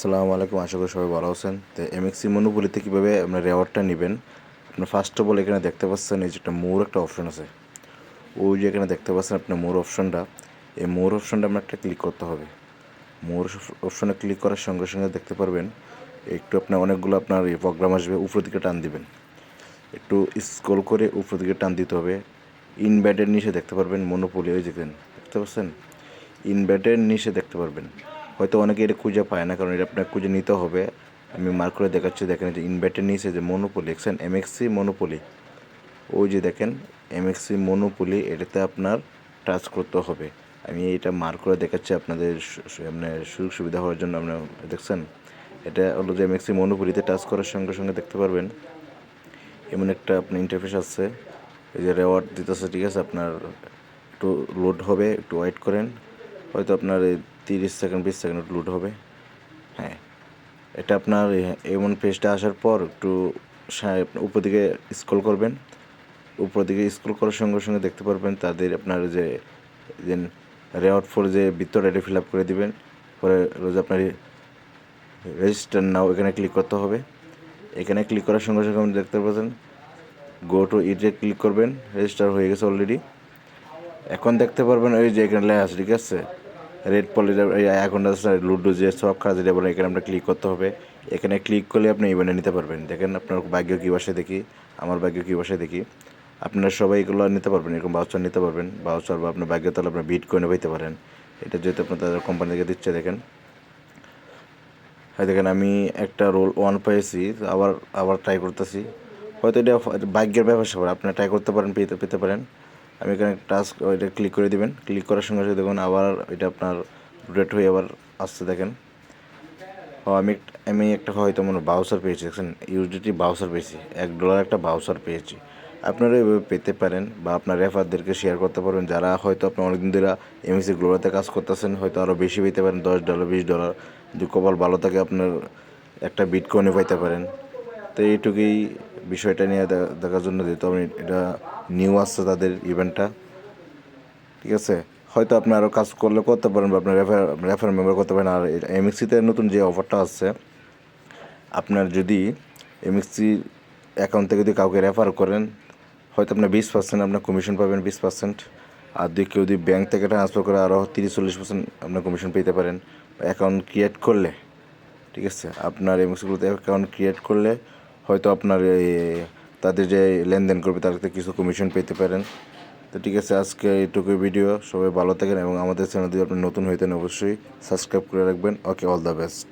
আসসালামু আলাইকুম, আশা করি সবাই ভালো আছেন। তো এমএক্সি মনোপলিতে কীভাবে আপনার রেওয়ার্ডটা নেবেন, আপনার ফার্স্ট অফ অল এখানে দেখতে পাচ্ছেন এই যে একটা মোর একটা অপশন আছে। ওই যে এখানে দেখতে পাচ্ছেন আপনার মোর অপশনটা এই মোর অপশনটা আপনার একটা ক্লিক করতে হবে। মোর অপশনে ক্লিক করার সঙ্গে সঙ্গে দেখতে পারবেন, একটু আপনার অনেকগুলো আপনার এই প্রোগ্রাম আসবে, উপর দিকে টান দিবেন। একটু স্ক্রল করে উপর দিকে টান দিতে হবে। ইনব্যাটের নিচে দেখতে পারবেন মনোপলি ওই দেখেন, দেখতে পাচ্ছেন? ইনব্যাটের নিচে দেখতে পারবেন। হয়তো অনেকে এটা খুঁজে পায় না, কারণ এটা আপনার খুঁজে নিতে হবে। আমি মার্ক করে দেখাচ্ছি, দেখেন যে ইনভার্টার নিয়েছে যে মনোপলি দেখছেন? এমএক্সি মনোপলি ওই যে দেখেন এমএক্সি মনোপলি এটাতে আপনার টাচ করতে হবে। আমি এটা মার্ক করে দেখাচ্ছি আপনাদের আপনার সুযোগ সুবিধা হওয়ার জন্য আপনার, দেখছেন? এটা হলো যে এমএক্সি মনোপলিতে টাচ করার সঙ্গে সঙ্গে দেখতে পারবেন। এমন একটা আপনার ইন্টারফেস আছে। এই যে রেওয়ার্ড দিতেছে, ঠিক আছে? আপনার একটু লোড হবে, একটু ওয়েট করেন। হয়তো আপনার তিরিশ সেকেন্ড, বিশ সেকেন্ড লোড হবে। হ্যাঁ এটা আপনার এমন পেজটা আসার পর একটু উপর দিকে স্ক্রল করবেন। উপর দিকে স্ক্রল করার সঙ্গে সঙ্গে দেখতে পারবেন তাদের আপনার যে যে রেওয়ার্ড ফর যে ভিতর এটা ফিল আপ করে দিবেন। পরে রোজ আপনার রেজিস্টার নাও এখানে ক্লিক করতে হবে। এখানে ক্লিক করার সঙ্গে সঙ্গে আপনি দেখতে পাচ্ছেন গো টু ইটে ক্লিক করবেন রেজিস্টার হয়ে গেছে অলরেডি এখন দেখতে পারবেন ওই যে এখানে লেখা আছে, ঠিক আছে? রেড পলি এখন লুডো যে সব খারাপ যেটা বলে, এখানে আমরা ক্লিক করতে হবে। এখানে ক্লিক করলে আপনি ইভেন্টে নিতে পারবেন। দেখেন আপনার ভাগ্য কী বাসায় দেখি, আমার ভাগ্য কী বাসায় দেখি। আপনারা সবাই এগুলো নিতে পারবেন, এরকম বাউচার নিতে পারবেন। বাউচার বা আপনার ভাগ্য তাহলে আপনার বিট করে পাইতে পারেন। এটা যেহেতু আপনার তাদের কোম্পানি থেকে দিচ্ছে, দেখেন। হ্যাঁ দেখেন, আমি একটা রোল ওয়ান পেয়েছি আবার আবার ট্রাই করতেছি। হয়তো এটা ভাগ্যের ব্যাপার স্যাপার, আপনি ট্রাই করতে পারেন, পেতে পেতে পারেন। আমি এখানে টাস্ক ওইটা ক্লিক করে দিবেন। ক্লিক করার সঙ্গে সঙ্গে দেখুন আবার এটা আপনার রেট হয়ে আবার আসতে দেখেন। ও, আমি আমি একটা হয়তো মনে বাউসার পেয়েছি, দেখছেন? ইউডিটি বাউসার পেয়েছি, এক ডলার একটা বাউসার পেয়েছি। আপনারা এভাবে পেতে পারেন বা আপনার রেফারদেরকে শেয়ার করতে পারবেন। যারা হয়তো আপনি অনেকদিন ধরে এমএসি গ্লোবাতে কাজ করতেছেন, হয়তো আরও বেশি পেতে পারেন, দশ ডলার বিশ ডলার যদি কপাল ভালো থাকে, আপনার একটা বিট বিটকয়েনে পাইতে পারেন। তো এইটুকুই বিষয়টা নিয়ে দেখার জন্য যেহেতু আমি এটা নিউ আসছে তাদের ইভেন্টটা ঠিক আছে? হয়তো আপনি আরও কাজ করলে করতে পারেন বা আপনার রেফার রেফার মেম্বার করতে পারেন। আর এমএক্সিতে নতুন যে অফারটা আসছে আপনার যদি এমএক্সি অ্যাকাউন্ট থেকে যদি কাউকে রেফার করেন, হয়তো আপনার বিশ পার্সেন্ট আপনার কমিশন পাবেন বিশ পার্সেন্ট আর যদি কেউ যদি ব্যাঙ্ক থেকে ট্রান্সফার করে আরও তিরিশ চল্লিশ পার্সেন্ট আপনার কমিশন পেতে পারেন অ্যাকাউন্ট ক্রিয়েট করলে। ঠিক আছে? আপনার এমএক্সিগুলোতে অ্যাকাউন্ট ক্রিয়েট করলে হয়তো আপনার এই তাদের যে লেনদেন করবে তাদের কিছু কমিশন পেতে পারেন। তো ঠিক আছে, আজকে এইটুকু ভিডিও সবাই ভালো থাকেন এবং আমাদের চ্যানেল যদি আপনি নতুন হইতেন অবশ্যই সাবস্ক্রাইব করে রাখবেন। Okay all the best